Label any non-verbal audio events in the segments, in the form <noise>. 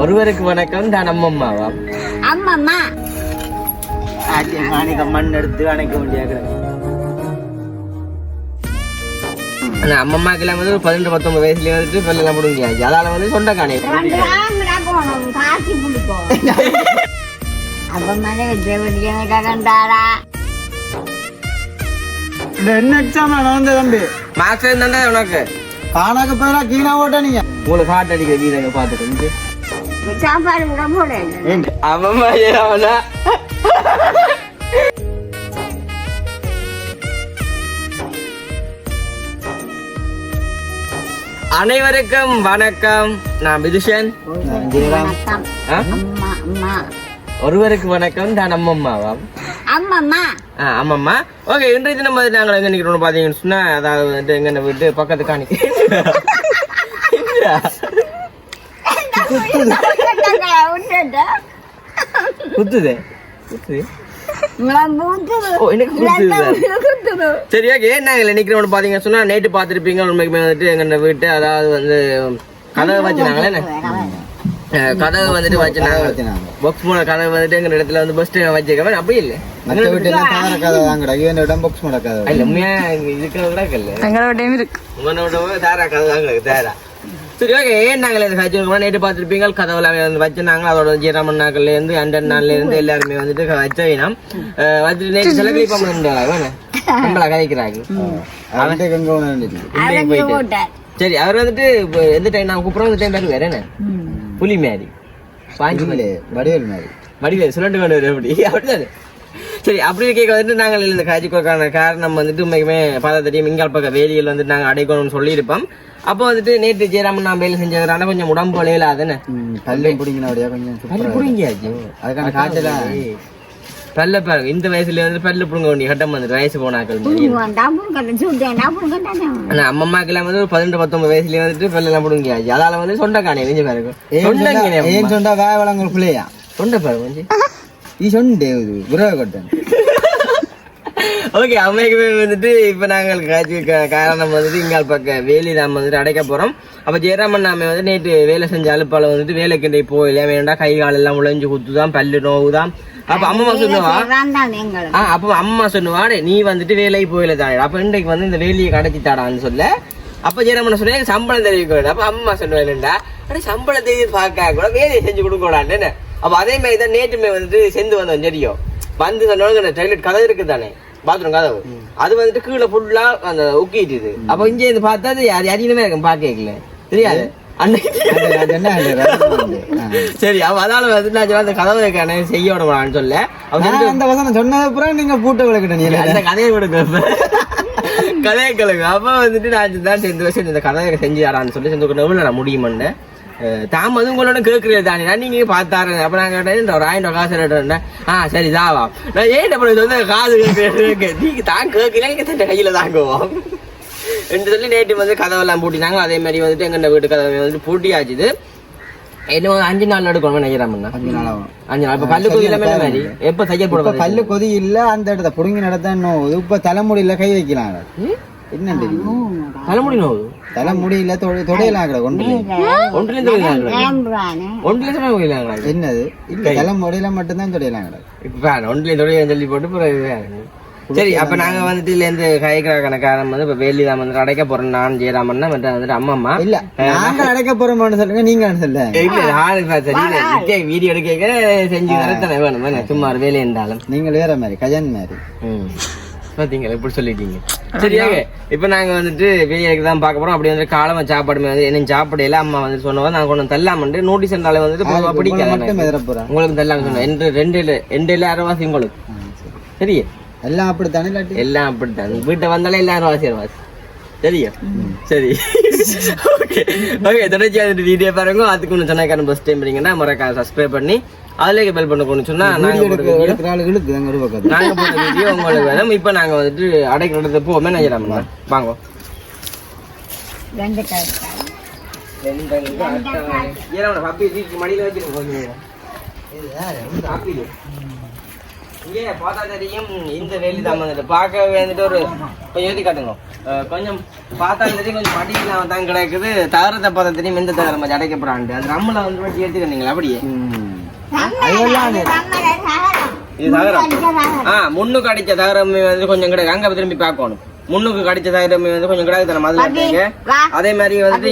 ஒருவருக்கு வணக்கம் தான் அம்மம்மாவா அம்மம்மா மண் எடுத்து அணைக்க வேண்டிய ஆனா அம்மம்மாக்கெல்லாம் வந்து ஒரு பதினெட்டு பத்தொன்பது வயசுலயே வந்துட்டு பல்லெல்லாம் முடிஞ்சாச்சு அதால வந்து இந்த என்ன எக்ஸாம் நடந்த தம்பி? மார்க்ஸ் இருந்தா உனக்கு? காணாக்கு போயிடா கீழே ஓட்ட நீங்க. உங்களுக்கு ஹார்ட் அடிக்கிற வீரங்க பார்த்துட்டு சாப்பாடு கூட போட அம்மம்மா ஏறாவனா அனைவருக்கும் வணக்கம். நான் விதுஷன். ஒருவருக்கு வணக்கம். தான் அம்மம்மாவா அம்மம்மா. ஆ ஆமாம்மா ஓகே இன்றைய தினம் வந்து நாங்கள் எங்கே நிற்கிறோம் பார்த்தீங்கன்னு சொன்னால் அதாவது வந்து எங்கே வீட்டு பக்கத்து காணி. <laughs> குத்துதே. குத்துது. ஓ எனக்கு குத்துது சரி. ஓகே பார்த்தீங்கன்னு சொன்னால் நேற்று பார்த்துருப்பீங்க. உண்மைக்குமே வந்துட்டு எங்கள் வீட்டு அதாவது வந்து கதவை வச்சுனாங்களே கதவை வந்துட்டு வச்சுனாங்க பாக்ஸ் போன கதவை வந்துட்டு எங்கள் இடத்துல வந்து பஸ் வச்சிருக்கவன் அப்படி இல்லை. மற்ற வீட்டுல தார கதை தாங்கடா இவன் இடம் பாக்ஸ் நடக்காது இல்ல உண்மையா இங்க இருக்கிற கூட இல்ல எங்களோடையும் இருக்கு. உங்களோட தாரா கதை தாங்க தாரா சரி ஓகே ஏன் நாங்கள் இந்த காட்சி நேற்று பார்த்துருப்பீங்க கதவுலாம் வந்து வச்சுனாங்க அதோட ஜீராமன் நாக்கள்ல இருந்து அண்டன் நாள்ல இருந்து எல்லாருமே வந்துட்டு வச்ச வேணாம். வச்சுட்டு நேற்று செலக்ட் பண்ண வேணே நம்மள கதைக்கிறாங்க சரி அவர் வந்துட்டு இப்ப எந்த டைம் நான் கூப்பிடுறோம்? அந்த டைம் வேற என்ன? புலி மாதிரி. பாஞ்சு மணி. வடிவேல் மாதிரி. வடிவேல் சுரண்டு கொண்டு வரும் அப்படி அப்படிதானே. சரி அப்படி கேட்க வந்துட்டு நாங்கள் இந்த காய்ச்சிக்கோக்கான காரணம் வந்துட்டு உண்மைக்குமே பார்த்தா தெரியும். மிங்கால் பக்கம் வேலியில் வந்துட்டு நாங்கள் அடைக்கணும்னு சொல்லியிருப்போம். அப்போ வந்துட்டு நேற்று ஜெயராமன் நான் வேலை செஞ்சதுனால கொஞ்சம் உடம்பு வலையில அதுன்னு பல்லு பிடிங்கினபடியா கொஞ்சம் பல்லு புடுங்கியாச்சு அதுக்கான காய்ச்சல? பல்ல பாருங்க இந்த வயசுல வந்து பல்லு புடுங்க வேண்டிய கட்டம் வந்துட்டு வயசு போனாக்கள் ஆனா அம்மம்மாக்கெல்லாம் வந்து ஒரு பதினெட்டு பத்தொன்பது வயசுலயே வந்துட்டு பல்லெல்லாம் புடுங்கியாச்சு அதால வந்து சொண்டக்காணி நெஞ்சு பாருங்க. சொண்டங்கினே ஏன் சொன்னா வேக வளங்கள் பிள்ளையா சொண்ட பாருங்க கொஞ்சம் சொன்னே சொண்டே கொட்டன் ஓகே அம்மைக்குமே வந்துட்டு இப்போ நாங்கள் காட்சி காரணம் வந்துட்டு இங்கால் பக்க வேலி நாம வந்துட்டு அடைக்க போகிறோம் அப்போ ஜெயராமன் நாம வந்து நேற்று வேலை செஞ்ச அலுப்பால் வந்துட்டு வேலைக்கு இன்றைக்கு போயில வேண்டாம் கை காலெல்லாம் உழைஞ்சு குத்துதான் பல்லு நோவுதான் அப்ப அம்மா சொல்லுவா ஆ அப்போ அம்மா சொல்லுவா நீ வந்துட்டு வேலைக்கு போயில தாடா அப்போ இன்றைக்கு வந்து இந்த வேலையை கடைச்சி தாடான்னு சொல்ல அப்ப ஜெயராமன் சொன்னா "எனக்கு சம்பளம் தெரிவிக்க வேண்டாம் அப்போ அம்மா சொல்லுவேன்டா அட சம்பளம் தெரிவி பார்க்க கூட வேலையை செஞ்சு கொடுக்கூடான்னு அப்ப அதே மாதிரி தான் நேற்றுமே வந்துட்டு செந்து வந்தோம் தெரியும் வந்து சொன்னவங்க டாய்லெட் கதவு இருக்கு தானே? பாத்ரூம் கதவு. அது வந்துட்டு கீழே ஃபுல்லா அந்த உக்கிட்டுது. அப்ப இங்க இருந்து பார்த்தா அது யார் யாரையுமே இருக்கும் பாக்கல தெரியாது. அது அது. <laughs> சரி அவ அதால வந்து நான் சொன்ன அந்த கதவை காண செய்ய விடக்கூடாதுன்னு சொல்ல அவ நான் அந்த வசனம் சொன்னது அப்புறம் நீங்க பூட்ட விளக்கிட்ட நீ அந்த கதையை கொடுங்க. கதையை கலங்க அப்ப வந்துட்டு நான் தான் சேர்ந்து வருஷம் இந்த கதையை செஞ்சு தரான்னு சொல்லி செஞ்சு நான் முடியுமன்னு. தாம் அது உங்களோட கேட்கறது தானே நான் நீங்க பார்த்தாரு அப்ப நான் கேட்டேன் ஒரு ஆயிரம் காசு எடுத்தேன் ஆ சரி தாவா நான் ஏன் அப்புறம் இது வந்து காசு கேட்கறேன் நீங்க தான் கேட்கல நீங்க தன் கையில தாங்குவோம். என்று சொல்லி நேற்று வந்து கதவெல்லாம் பூட்டினாங்க. அதே மாதிரி வந்துட்டு எங்க வீட்டு கதவை வந்துட்டு பூட்டியாச்சுது இன்னும் அஞ்சு நாள் எடுக்கணும் நினைக்கிறேன் அஞ்சு நாள்? ஆகும் அஞ்சு நாள். இப்ப பல்லு கோயில மேல மாதிரி? எப்ப தையல் போட இப்ப பல்லு கொதி இல்ல அந்த இடத்த புடுங்கி நடத்தான் இப்ப தலைமுடியில கை வைக்கலாம். என்ன தலைமுடி நோவு? தலைமுடியில தொட- தொடையலாம் கிட கொண்டு ஒன்றுல இருந்து ஒன்றுல இருந்து போயிடலாங்களா என்னது? இல்ல தலைமுடியில மட்டும்தான் இப்ப ஒன்றுல தொழில் சொல்லி போட்டு பிறகு. சரி அப்ப நாங்க வந்துட்டு இதுல இருந்து கைக்கிற காரணம் வந்து இப்ப வேலி தான் வந்து அடைக்க போறோம் நான் மற்ற வந்துட்டு அம்மா அம்மா இல்ல நாங்க அடைக்க போறோம்னு சொல்லுங்க நீங்க சொல்ல இல்ல ஆளு சரி வீடியோ எடுக்க செஞ்சு தரத்தானே வேணும் என்ன, சும்மா வேலை இருந்தாலும். நீங்கள் வேற மாதிரி கஜன் மாதிரி. ம். பாத்தீங்களா? இப்படி சொல்லிட்டீங்க. சரி ஓகே. இப்ப நாங்க வந்துட்டு வெளியே தான் பார்க்க போறோம். அப்படி வந்து காலமா சாப்பாடு வந்து என்ன சாப்பிடையில அம்மா வந்து சொன்னவா நான் கொண்டு தள்ளாமண்டு நோட்டீஸ் இருந்தாலே வந்துட்டு பிடிக்காது உங்களுக்கு தள்ளாம சொன்னேன். ரெண்டு ரெண்டு இல்ல ரெண்டு இல்ல அரைவாசி உங்களுக்கு. சரி. எல்லாம் அப்படித்தானே எல்லாம் அப்படித்தான். வீட்டை வந்தாலே எல்லாரும் வாசி அரைவாசி. சரியா சரி. ஓகே ஓகே தொடர்ச்சி வந்துட்டு வீடியோ பாருங்க. அதுக்கு ஒன்று சொன்னாக்கான பஸ் டைம் பண்ணீங்கன்னா மறக்காம சப்ஸ்கிரைப் பண்ணி அதுலேயே பெல் பண்ண கொண்டு சொன்னா நாங்க வீடியோ போடுற எடுக்க video- எடுக்கிற ஆளு இழுக்கு அங்க ஒரு பக்கத்து நாங்க போட்ட வீடியோ உங்களுக்கு வேணும். இப்போ நாங்க வந்துட்டு அடைக்கிறது போவோமே. நினைக்கிறோம் வாங்க. மடியில வச்சிருக்கோம்? இந்த. இங்கே பார்த்தா தெரியும் இந்த வேலி தான் வந்துட்டு. பார்க்க வந்துட்டு ஒரு கொஞ்சம் ஏற்றி காட்டுங்க. கொஞ்சம் பார்த்தா தெரியும் கொஞ்சம் படிக்கலாம் தான் கிடக்குது. தகரத்தை பார்த்தா தெரியும் எந்த தகரம் மாதிரி அடைக்கப்படுறாண்டு அது நம்மள வந்து வச்சு ஏற்றிக்கிறீங்களா அப்படியே. இது தகரம் ஆ முன்னுக்கு அடிச்ச தகரமே வந்து கொஞ்சம் கிடக்கு. அங்க திரும்பி பார்க்கணும். முன்னுக்கு கடிச்ச தகரமே வந்து கொஞ்சம் கிடக்கு தரம் அது அதே மாதிரி வந்து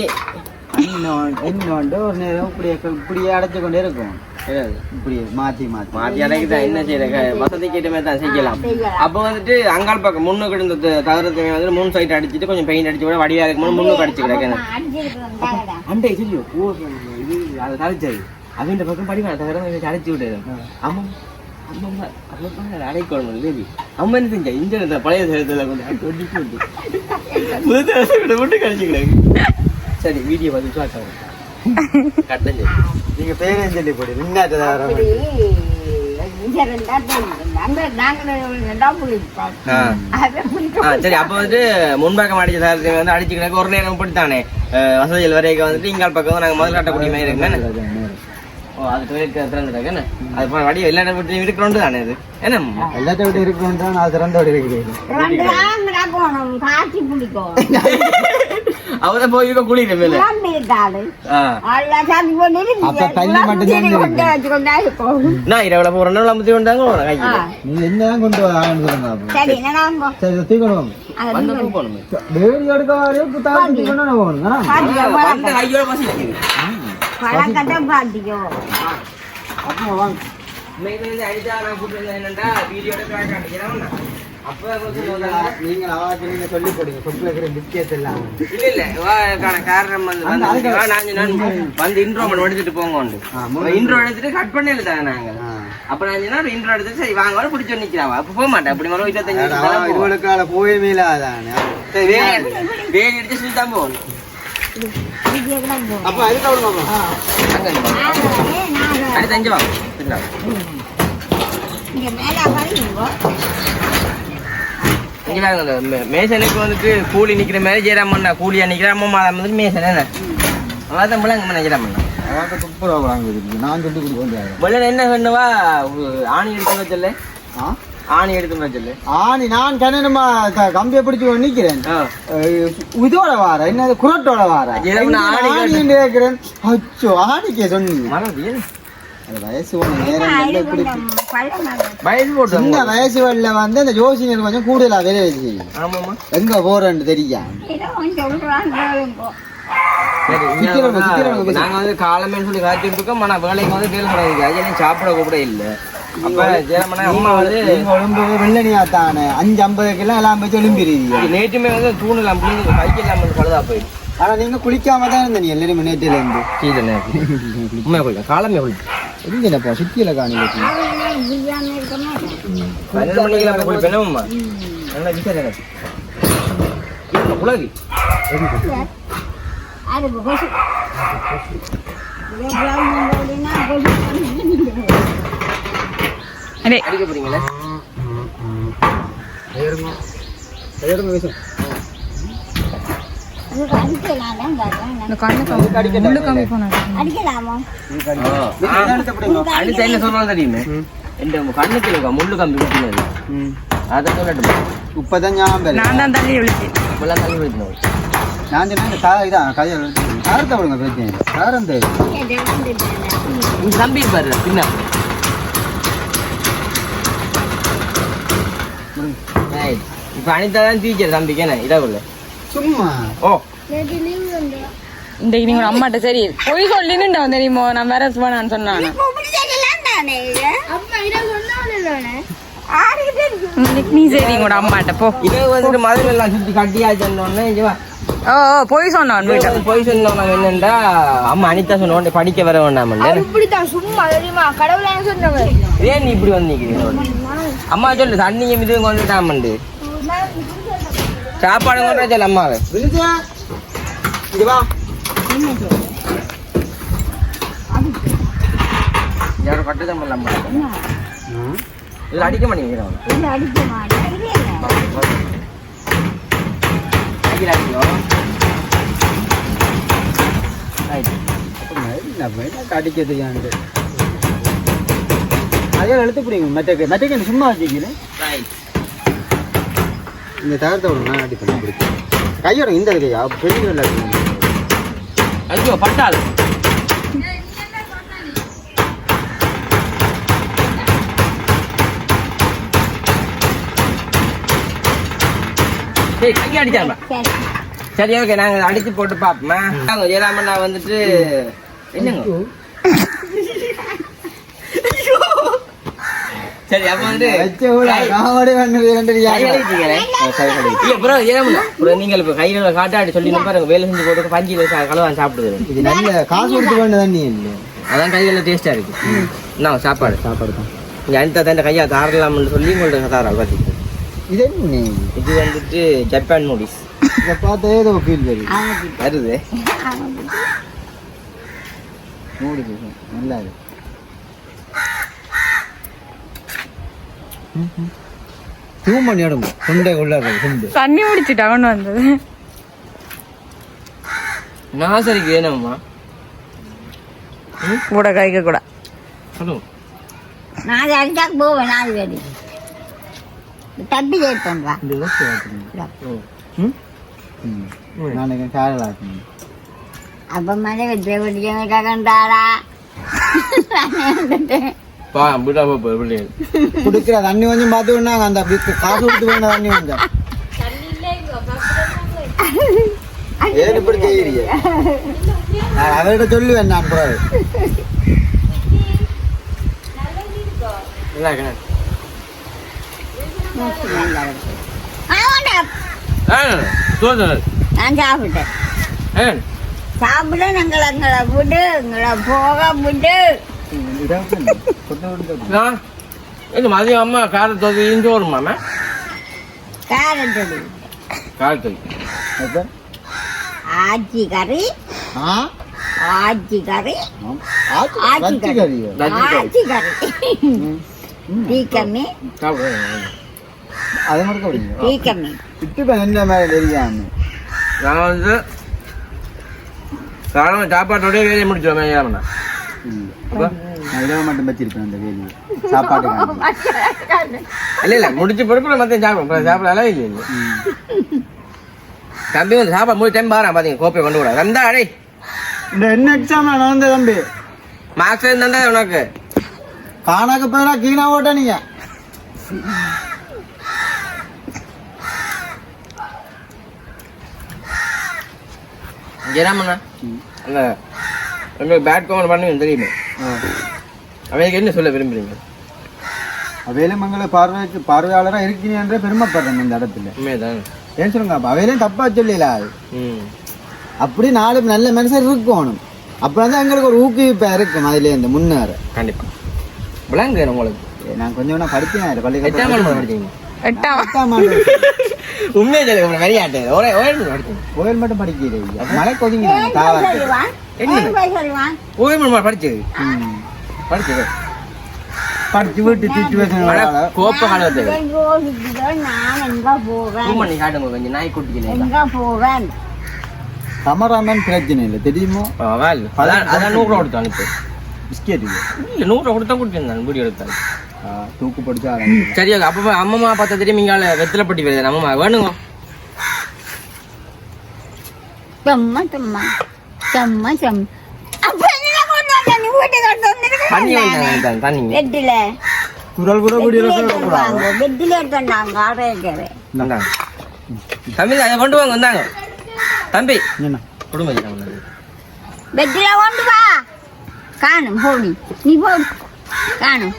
இன்னொன்று ஒரு நேரம் இப்படியே இப்படியே அடைச்சு கொண்டே இருக்கும்? இப்படி மாத்தி மாத்தி. மாத்தி என்ன செய்யற வசதி கேட்ட மாதிரி தான் செய்யலாம். அப்போ வந்துட்டு அங்கால் பக்கம் முன்னுக்கு இருந்த தகரத்தை வந்து மூணு சைட் அடிச்சுட்டு கொஞ்சம் பெயிண்ட் அடிச்சு விட வடிவா இருக்கும் முன்னுக்கு அடிச்சு கிடக்கு. அண்டை சொல்லி அதை தலைச்சது அவன் பக்கம் தகரம் வச்சு அடைச்சு விட்டது அம்மா அம்மா அம்மா அடைக்கணும் பேபி அம்மா என்ன செஞ்சா? இந்த பழைய சேலத்துல கொண்டு அடி ஒட்டி போட்டு புது சேலத்துல மட்டும் கழிச்சு கிடக்கு சரி வீடியோ பார்த்து பார்க்கலாம் கட்டஞ்சு. நீங்க பேரையும் சொல்லி போடு நின்னாட்டு தவிர சரி அப்போ வந்து முன்பாக்கம் அடிச்ச சாரத்தை வந்து அடிச்சுக்கினாக்க ஒரு நேரம் இப்படித்தானே? அஹ், வசதிகள் வரைக்கும் வந்துட்டு இங்கால் பக்கம் நாங்கள் முதல் கட்டக்கூடிய மாதிரி இருக்குங்க ஓ அது டொய்லெட் திறந்துட்டாங்க என்ன? அது போன வடி எல்லா இடத்துல இருக்கிறோண்டு தானே அது என்ன? எல்லாத்த விட்டு இருக்கணும் நான் திறந்தோடு இருக்கிறேன் காட்சி பிடிக்கும். அவரை போய் இருக்க குளிக்கிற மேல. இருக்காது கொண்டு அப்ப தண்ணி இருக்கும் நான் இரவுல போற நாள் அமுத்தி கொண்டாங்க நீ என்னதான் கொண்டு வராங்கன்னு சொல்லுங்க. சரி தூக்கணும். வந்து போகணுமே வேடி எடுக்க வரையும் புத்தாக்கு கொண்டு போகணும் பழக்கத்தை அடிச்சா நான் கூப்பிட்டு என்னண்டா வீடியோட கிராக் காட்டிக்கிறேன் அப்போ நீங்கள் அவாக்கு சொல்லி போடுங்க சொப்புல இருக்கிற பிஸ்கெட் எல்லாம் இல்ல இல்ல வாக்கான காரணம் வந்து வந்து வா, நான் நான் வந்து இன்ட்ரோ பண்ணி எடுத்துட்டு போங்க உண்டு இன்ட்ரோ எடுத்துட்டு கட் பண்ணல தானே நாங்க. ஆ. அப்ப நான் சொன்னா இன்ட்ரோ எடுத்துட்டு சரி வாங்க வர பிடிச்சு நிக்கிறாவா அப்ப போக மாட்டேன். அப்படி வரும் இருபத்தஞ்சு. இவளுக்கால போயே மேலாதானே? சரி வேலி எடுத்து- வேலி எடுத்து சுத்தி தான் போகணும். அப்ப அதுக்கு அவ்வளோ. அடுத்து அஞ்சு வாங்க? இங்க மேல மேசனுக்கு வந்துட்டு கூலி நிக்கிற மாதிரி ஜெயராமண்ணா கூலியா நிக்கிற அம்மா வந்துட்டு மேசன் என்ன அதான் போல அங்க ஜெயராமண்ணா நான் சொல்லி கொடுக்க என்ன பண்ணுவா ஆணி எடுத்து வச்சல ஆ ஆணி எடுத்து வச்சல ஆணி நான் கண்ணனுமா கம்பியை பிடிச்சு நிக்கிறேன். இதோட வார? என்னது குரட்டோட வார? ஆணி கேட்கிறேன் அச்சோ ஆணிக்கே சொன்னீங்க. வயசு இப்படி வயசு வரல வந்து அந்த ஜோசியர் கொஞ்சம் கூடுதலா வேலை எங்க போறேன்னு தெரியும். நாங்க வந்து காலமே சொல்லி காத்திட்டு இருக்கோம். ஆனா வேலைக்கு வந்து கேள்வி கிடையாது சாப்பிட கூட இல்ல? அஞ்சு ஐம்பதுக்கெல்லாம் எல்லாம் போய் எழும்பிடுவீங்க நேற்றுமே வந்து தூண் எல்லாம் பிள்ளைங்க கைக்கு எல்லாம் வந்து பழுதா போயிடுச்சு ஆனா நீங்க குளிக்காம தான் இருந்தீங்க எல்லாரும் நேற்றில இருந்து. சீதனே உண்மையா காலமே எங்கப்பா சுத்தியில பன்னெண்டு மணிக்கு உலகி அடிக்க போறீங்களா? அடிக்கலாமோ? அடுத்த என்ன சொல்றாங்க தெரியுமே? எந்த கண்ணுக்கு இருக்கா? முள்ளு கம்பி குத்தினது அதை சொல்லட்டுமா? இப்பதான் ஞாபகம் நான் தான் தள்ளி விழுத்தேன் நான் சொன்னேன் இதான் கையில் காரத்தை விடுங்க பிரச்சனை இந்த தம்பி பாரு பின்ன. ஏய், இப்ப அனிதா தான் டீச்சர் தம்பிக்கு என்ன இடவுல சும்மா. ஓ. இந்த நீங்க அம்மாட்ட சரி பொய் சொல்லி நின்றோம் தெரியுமோ நான் வேற போனான்னு சொன்னான். நீ சரி உங்களோட அம்மாட்ட போ. இதை வந்துட்டு மதுரை எல்லாம் ஓ ஓ பொய் சொன்னான் வீட்டை. போய் சொன்னோம் என்னண்டா? அம்மா அனிதா சொன்ன படிக்க வர வேண்டாம் இப்படித்தான் சும்மா தெரியுமா? ஏன் நீ இப்படி வந்து நிக்கிறீங்க அம்மா சொல்லு தண்ணியும் இதுவும் கொண்டுட்டாமண்டு சாப்பாடு கொண்டு சொல்லு அம்மாவை. வா. கட்டுதான் இதுல அடிக்க மாட்டேன்? அடிக்கல அடிக்கும் Right. என்ன போய் கடிக்கிறதுக்காண்டு கையால் எழுத்து பிடிங்க மெட்டக்கு மெட்டக்கு சும்மா வச்சுக்கிறேன் இந்த தகரத்தை விட நான் அடிப்பேன் பிடிக்கும் கையோட இந்த கையா பெரிய இல்லை ஐயோ பட்டாள் சரி. கையை அடிச்சாங்க சரி ஓகே நாங்க அடிச்சு போட்டு பாப்போமா நாங்க ஜெயராமண்ணா வந்துட்டு என்னங்க? சரி அப்ப வந்து வச்ச கூட காவடி வந்து ரெண்டு கை அடிச்சிக்கிறேன். இல்ல bro, ஜெயராமண்ணா, bro, நீங்கள் இப்ப கையில காட்டாடி சொல்லி பாருங்க வேலை செஞ்சு போட்டு பஞ்சு கலவான் சாப்பிடுது. இது நல்ல காசு கொடுத்து வேண்ட தண்ணி இல்லை அதான் கையில டேஸ்டா இருக்கு. என்ன சாப்பாடு. சாப்பாடு தான். இங்க அந்த தந்த கையா தாரலாம்னு சொல்லி உங்கள்ட்ட தாரா பார்த்துட்டு இது என்ன? இது வந்துட்டு ஜப்பான் நூடில்ஸ். இதை பார்த்தா ஏதோ ஃபீல் வருது வருது மூடி நல்லா இருக்கு ஜூம் பண்ணி விடும் துண்டை உள்ள துண்டு தண்ணி முடிச்சிட்டா கொண்டு வந்தது நாசரிக்கு வேணும்மா கூட கைக்க கூட சொல்லுங்க நான் அடிச்சா போவேன் நாலு பேர் தப்பி கேட்பேன் நாளைக்கு காலையில் ஆக்கணும் அப்ப மழை வெற்றி வெடிக்க கண்டாரா குடிக்கிற தண்ணி கொஞ்சம் பார்த்து விடாங்க அந்த பிக்கு- காசு கொடுத்து வேண்ட தண்ணி கொஞ்சம் ஏன் இப்படி செய்யறீங்க நான் அவர்கிட்ட சொல்லுவேன் நான் பிறகு நான் சாப்பிட்டேன். ஆ சாப்பிட எங்களை எங்களை விடு எங்களை போக விடு. மதியம் அம்மா காரத்தொகை இஞ்சி வருமாமே கேரட் காரத்தொகை அப்ப ஆச்சி கறி. ஆ? ஆச்சி கறி. ஆச்சி கறி. ஆச்சி கறி. டீ டீ கம்மி இட்டு என்ன மாதிரி தெரியாம நான் வந்து காரணம் சாப்பாட்டோடய வேலையை முடிச்சோம் அப்போ இரவு மட்டும் வச்சிருப்பேன் அந்த வேலி சாப்பாடு இல்லை இல்லை முடிச்சு பிறகு மத்தியம் சாப்பிடும் சாப்பிடலாம் இல்லை இல்லை தம்பி வந்து சாப்பாடு மூணு டைம் பாரு பார்த்தீங்க கோப்பை கொண்டு விட வந்தா அடே இந்த என்ன எக்ஸாம் நடந்த தம்பி மார்க்ஸ் இருந்தா உனக்கு காணாக்க பேரா கீழா ஓட்ட நீங்க ஜெராமண்ணா அந்த உங்களுக்கு பேட் கவர் பண்ணுவீங்க தெரியுமே. அவனுக்கு என்ன சொல்ல விரும்புறீங்க? அவையிலும் பார்வைக்கு பார்வையாளரா இருக்கீங்க என்ற பெருமைப்படுறேன் இந்த இடத்துல. உண்மையதான் ஏன் சொல்லுங்க அப்ப அவையிலும் தப்பா சொல்லல அது ம். அப்படி நாலு நல்ல மனுஷன் இருக்கணும். அப்பதான் எங்களுக்கு ஒரு ஊக்குவிப்பா இருக்கும் அதுல இருந்து முன்னேற கண்டிப்பா விளங்கு உங்களுக்கு. நான் கொஞ்சம் ஆண்டு படிச்சீங்க எட்டாம் எட்டாம் ஆண்டு உண்மையை சொல்லுங்க விளையாட்டு. ஒரே மட்டும் படிக்கிறீங்க மழை கொதிங்க படிச்சது. படிச்சது படிச்சு. வீட்டு சுச்சுவேஷன் கோப்ப காலத்து. நான் எங்க போவேன்? ரூம் பண்ணி காட்டுங்க கொஞ்சம் நாய் குட்டிக்கல எங்க போவேன்? கமராமேன் பிரச்சனை இல்லை தெரியுமோ? அதான் அதான் நூறு கொடுத்து அனுப்பு. பிஸ்கெட் இது இல்லை நூறு ரூபா கொடுத்தா கொடுத்துருந்தாங்க வீடியோ எடுத்தாங்க ஆ, தூக்கு படிச்சு சரி ஓகே அப்போ அம்மம்மா பார்த்தா தெரியும் இங்கால வெத்திலப்பட்டி வருது அம்மம்மா வேணுங்க செம்ம செம்ம குரல் கூட ஆரோக்கியவே இந்தாங்க. தம்பி அதை கொண்டு வாங்க வந்தாங்க தம்பி என்ன குடும்பம் பெட்டில கொண்டு வா காணும் போடி நீ போடு காணும்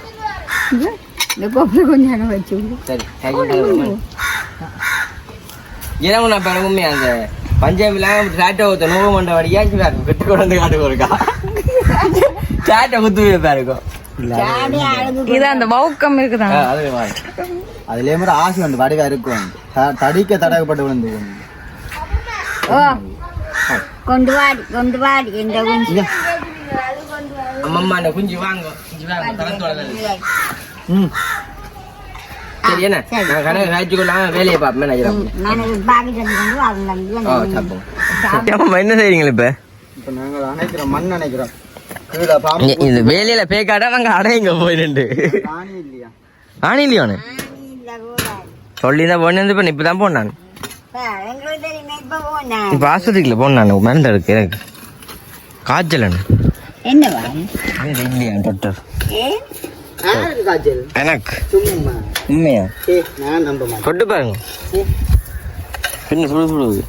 இந்த கோப்பை கொஞ்சம் நேரம் வச்சு. சரி இரவு நான் பிறகு உண்மையா அந்த பஞ்சாபிலாம் சாட்டை ஊத்த நூறு மண்டை வடியாச்சு பாருங்க வெட்டு கொண்டு வந்து காட்டு இருக்கா சாட்டை குத்து பாருக்கும் இது அந்த அது மாதிரி அதுலயே மாதிரி ஆசை உண்டு வடிவா இருக்கும் தடிக்க தடகப்பட்டு விழுந்து கொண்டு வாடி கொண்டு வாடி குஞ்சு அம்மம்மா அந்த குஞ்சு வாங்க குஞ்சு வாங்க தரத்தோட ம். சரி என்ன? நான் கணக்கு காய்ச்சி கொள்ளாம வேலையை பார்ப்பேன் நினைக்கிறேன் பாக்கெட் என்ன செய்றீங்களா இப்ப? இப்போ நாங்கள் அணைக்கிறோம் மண் அணைக்கிறோம். கீழே பாம்பு இங்க இந்த வேலையில பேக்காட்டா நாங்க அடையுங்க போயிருந்து காணி இல்லையா? ஆணி இல்லையோனு சொல்லி தான் போனேன் இப்போ இப்போ தான் போனான் இப்ப ஆஸ்பத்திரியில் போனான் மருந்து இருக்கு எனக்கு. காய்ச்சல் என்னவா? இல்லையா டாக்டர் ஏன் யாருக்கு காய்ச்சல் எனக்கு? சும்மா. உண்மையா? ஏ நான் நம்ப மாட்டேன். தொட்டு பாருங்க. பின்ன சுடு சுடுது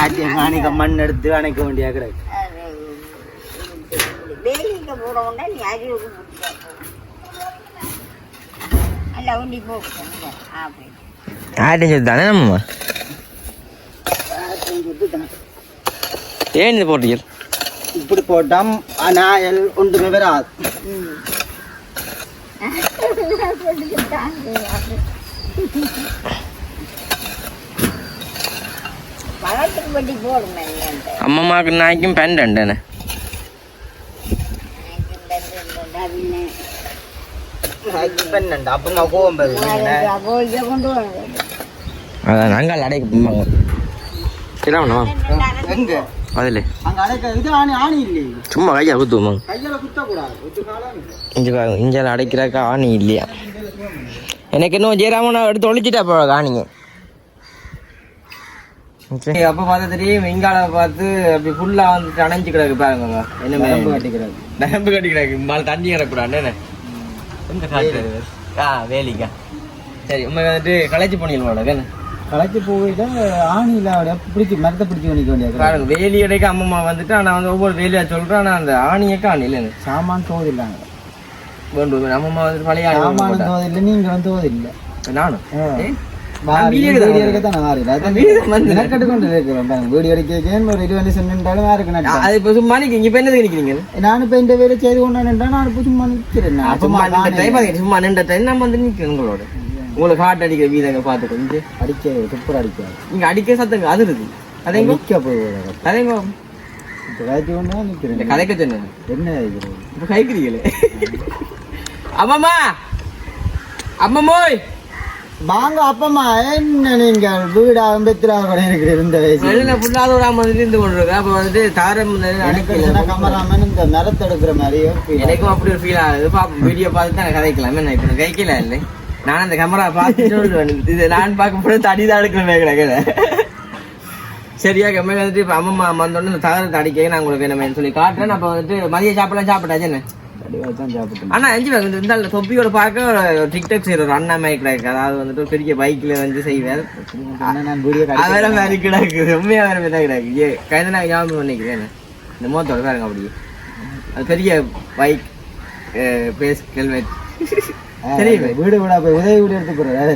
ஆச்சு காணிக்க மண் எடுத்து அணைக்க வேண்டிய கிடக்கு ஆட்டம் சொல்லி தானே நம்ம? ஏன் இது போட்டீங்க? இப்படி போட்டாம் நாயல் ஒன்றுமே வராது. பெறுது கோயில கொண்டு வரது அதான் நாங்கள் அடைக்க எங்க? அதில் அங்க அடைக்க இது ஆணி ஆணி இல்லையே. சும்மா கையா குத்துவோமா? பாருங்க இஞ்சால் அடைக்கிறாக்கா ஆணி இல்லையா? எனக்கு இன்னும் ஜெயராமன் எடுத்து ஒழிச்சிட்டா போ காணிங்க அப்போ பார்த்தா தெரியும் வெங்கால பார்த்து அப்படி ஃபுல்லாக வந்துட்டு அணைஞ்சு கிடக்கு பாருங்க என்ன நரம்பு கட்டிக்கிறது நரம்பு கட்டி கிடக்கு மேலே தண்ணி கிடக்கூடாது என்ன? ஆ வேலிக்கா. சரி உண்மை வந்துட்டு களைச்சி பண்ணிடுவோம் என்ன களைச்சு போயிட்டு ஆணி இல்ல அப்படியே பிடிச்சி மரத்தை பிடிச்சி பண்ணிக்க வேண்டிய பாருங்க வேலி அடைக்க அம்மம்மா வந்துட்டு ஆனால் வந்து ஒவ்வொரு வேலியா சொல்கிறேன் ஆனால் அந்த ஆணியக்கா ஆணி இல்லைன்னு. சாமான் தோதில்லாங்க வேண்டும் அம்மம்மா வந்துட்டு பழைய சாமான போட்டா. தோதில்லை நீங்க வந்து நானும்? வீடியோ வீடியோ எடுக்கத்தான் நான் இப்போ இந்த வேலை செய்து கொண்டு நின்றா நான் இப்ப சும்மா நிற்கிறேன் நான். சும்மா நின்ற டைம் நம்ம வந்து நிற்கிறோம் உங்களோட. உங்களுக்கு ஹார்ட் அடிக்கிற வீதங்க பார்த்து கொஞ்சம் அடிக்க துப்புர அடிக்காது. நீங்க அடிக்க சத்தங்க அது இருக்கு அதேங்க நிக்க போய் அதேங்க இப்ப தான் இந்த நிற்கிறேன் கதைக்க சொன்னேன் என்ன? இப்போ கைக்கிறீங்களே அம்மாமா அம்மம்மோய் வாங்க அப்பமா என்ன நீங்க வீடா பெத்திரா கூட இருக்கிற இந்த வயசு வெளியில ஃபுல்லாக விடாம வந்துட்டு இருந்து கொண்டிருக்கேன் அப்போ வந்துட்டு தாரம் அடிக்கல கமராமன் இந்த மரத்தை எடுக்கிற ஆகுது. எனக்கும் அப்படி ஒரு ஃபீல் ஆகுது. பாப்போம் வீடியோ பார்த்து தான் கதைக்கலாம். என்ன இப்போ கைக்கல இல்லை? நான் அந்த கேமரா பார்த்து இது நான் பார்க்க போது தடி தான் எடுக்கிறேன் கிடக்குது. சரியா கம்மி வந்துட்டு இப்போ அம்மா வந்தோடனே இந்த தகரத்தை அடிக்க நான் உங்களுக்கு என்ன சொல்லி காட்டுறேன். அப்போ வந்துட்டு மதிய சாப்பிடலாம் சாப்பிட்டாச்சு என்ன? அப்படியே தான் சாப்பிட்டேன். ஆனா அஞ்சு இந்த தொப்பியோட பார்க்க ஒரு டிக்டாக் செய்யற ஒரு அண்ணா மாதிரி கிடக்கு. அதாவது வந்துட்டு பெரிய பைக்ல வந்து வீடியோ வேற மாதிரி கிடக்கு. உண்மையா வேற மாதிரி தான் கிடக்கு. ஏ கைது நான் ஞாபகம் பண்ணிக்கிறேன் இந்த மோத்தோட பாருங்க அப்படியே. அது பெரிய பைக் பேஸ் ஹெல்மெட் சரி. வீடு வீடா போய் உதவி வீடு எடுத்து போறாரு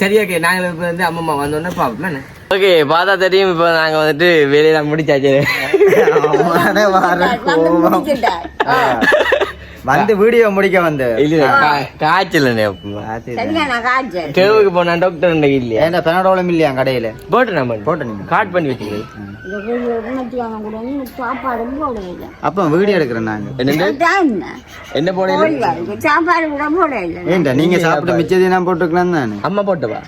சரி ஓகே நாங்கள் இப்போ வந்து அம்மம்மா வந்தோடனே பார்ப்போம். ஓகே பார்த்தா தெரியும் இப்போ நாங்கள் வந்துட்டு வேலையில முடிச்சாச்சு. <laughs> <laughs> வந்து வீடியோ முடிக்க வந்து. இல்ல காய்ச்சல் கேவுக்கு போனா டாக்டர் இல்லையா? ஏன்டா பெனடோலம் இல்லையா கடையில? போட்டு. நம்ம போட்டு. நீங்க காட் பண்ணி போடல அப்ப வீடியோ எடுக்கிறேன் நாங்க என்ன? கோழிகளுக்கு சாப்பாடு கூட நீங்க சாப்பிட்டு மிச்சதை நான் போட்டுக்கலாம் தானே? அம்மா போட்டவா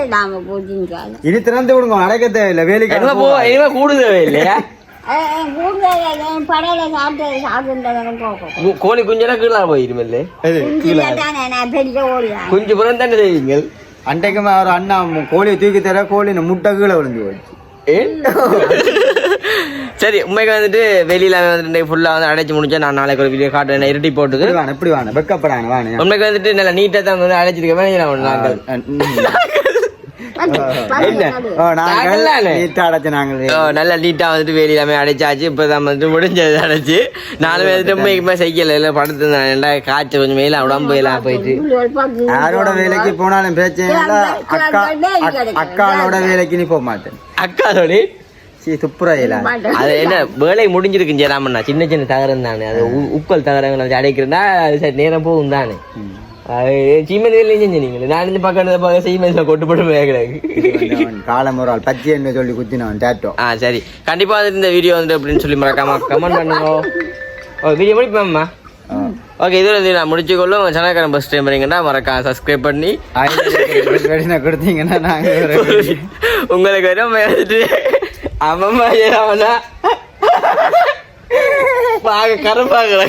இல்லாம போச்சுங்க இனி திறந்து விடுங்க அடைக்க தேவையில்லை வேலைக்கு கூடுதவே இல்லையா கோழி குஞ்செல்லாம் கீழே போயிருமில்ல நான் குஞ்சு புறம் தானே செய்வீங்க அன்றைக்குமே அவர் அண்ணா கோழியை தூக்கி தர கோழி முட்டை கீழே விழுந்து போச்சு. சரி உண்மைக்கு வந்துட்டு வெளியில வந்துட்டு ஃபுல்லா வந்து அடைச்சு முடிச்சா நான் நாளைக்கு ஒரு வீடியோ காட்டுறேன். இருட்டி போட்டுது. இப்படி வாங்க வெக்கப்படாங்க வாங்க உண்மைக்கு வந்துட்டு நல்லா நீட்டா தான் வந்து அடைச்சிருக்கேன். நாங்கள். நல்லா நீட்டா வந்துட்டு வெளியிலாமே அடைச்சாச்சு. இப்போ தான் வந்துட்டு முடிஞ்சது அடைச்சு நாலு வந்துட்டு உண்மைக்குமே செய்யல இல்லை. படுத்து காய்ச்சல் கொஞ்சம் மேல உடம்பு எல்லாம் போயிட்டு. யாரோட வேலைக்கு போனாலும் இல்ல. அக்கா அக்- அக்காளோட வேலைக்கு நீ போக மாட்டேன். அக்காதோடி சீ துப்புரையில அது என்ன வேலை முடிஞ்சிருக்கு ஜெராமண்ணா சின்ன சின்ன தகரம் தானே. அது உ- உப்பல் தகரங்களை வச்சு அடைக்கிறதா அது சரி நேரம் போகும் தானே. அது சீமெண்ட் வேலையும் செஞ்சீங்களே நான் இந்த பக்கம் பக்கம் சீமெண்ட்ல கொட்டு போட்டு வேகிறாங்க காலம் ஒரு ஆள். பச்சை என்ன சொல்லி குத்தினவன் டேட்டோ ஆ சரி. கண்டிப்பா வந்துட்டு இந்த வீடியோ வந்து அப்படின்னு சொல்லி மறக்காம கமெண்ட் பண்ணுங்க. ஓ வீடியோ முடிப்போம்மா? ஓகே இதுல இருந்து நான் முடிச்சுக்கொள்ளும். சனக்காரன் பஸ் டைம் வரீங்கன்னா மறக்காம சப்ஸ்கிரைப் பண்ணி. கொடுத்தீங்கன்னா நாங்க ஒரு- உங்களுக்கு வரும் பார்க்க கருப்பாக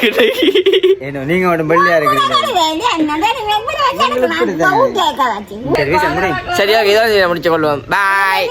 என்ன நீங்க மட்டும் பள்ளியா இருக்கிறீங்க என்னடா நீ எப்படி வச்சிருக்கலாம்? பவுன் கேட்க வச்சு. சரி வீச முடியும். சரியா இதோட முடிச்சு கொள்வோம் பாய்.